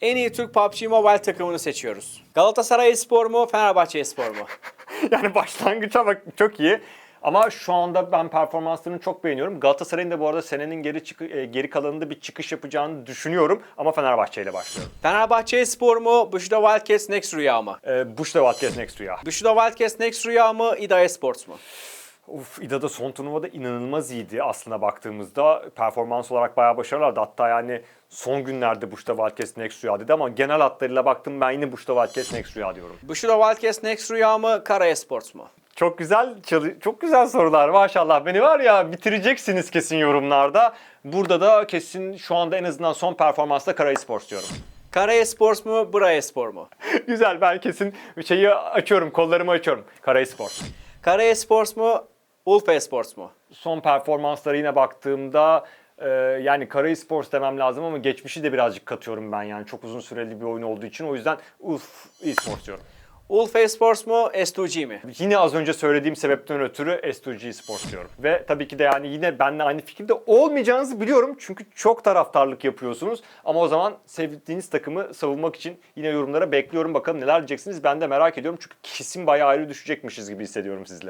En iyi Türk PUBG Mobile takımını seçiyoruz. Galatasaray Spor mu, Fenerbahçe Spor mu? yani başlangıç ama çok iyi. Ama şu anda ben performanslarını çok beğeniyorum. Galatasaray'ın da bu arada senenin geri çıkı, e, geri kalanında bir çıkış yapacağını düşünüyorum. Ama Fenerbahçe ile başlıyorum. Fenerbahçe Spor mu, Bushido Wildcats Next Rüya mı? Ee, Bush da Vazquez Next Rüya. Bushido Wildcats Next Rüya mı, İda Esports mu? Uf, İDA'da son turnuvada inanılmaz iyiydi aslında baktığımızda. Performans olarak bayağı başarılılardı. Hatta yani son günlerde Bush'ta Wildcats Next Rüya dedi ama genel hatlarıyla baktım ben yine Bush'ta Wildcats Next Rüya diyorum. Bushido Wildcats Next Rüya mı, Kara Esports mu? Çok güzel çok güzel sorular maşallah. Beni var ya bitireceksiniz kesin yorumlarda. Burada da kesin şu anda en azından son performansta Kara Esports diyorum. Kara Esports mu, Bra Espor mu? güzel ben kesin şeyi açıyorum kollarımı açıyorum. Kara Esports. Kara Esports mu, Ulf Esports mu? Son performanslara yine baktığımda e, yani Kara Esports demem lazım ama geçmişi de birazcık katıyorum ben yani. Çok uzun süreli bir oyun olduğu için o yüzden Ulf Esports diyorum. Ulf Esports mu, S2G mi? Yine az önce söylediğim sebepten ötürü S2G Sports diyorum. Ve tabii ki de yani yine benimle aynı fikirde olmayacağınızı biliyorum. Çünkü çok taraftarlık yapıyorsunuz. Ama o zaman sevdiğiniz takımı savunmak için yine yorumlara bekliyorum. Bakalım neler diyeceksiniz ben de merak ediyorum. Çünkü kesin bayağı ayrı düşecekmişiz gibi hissediyorum sizle.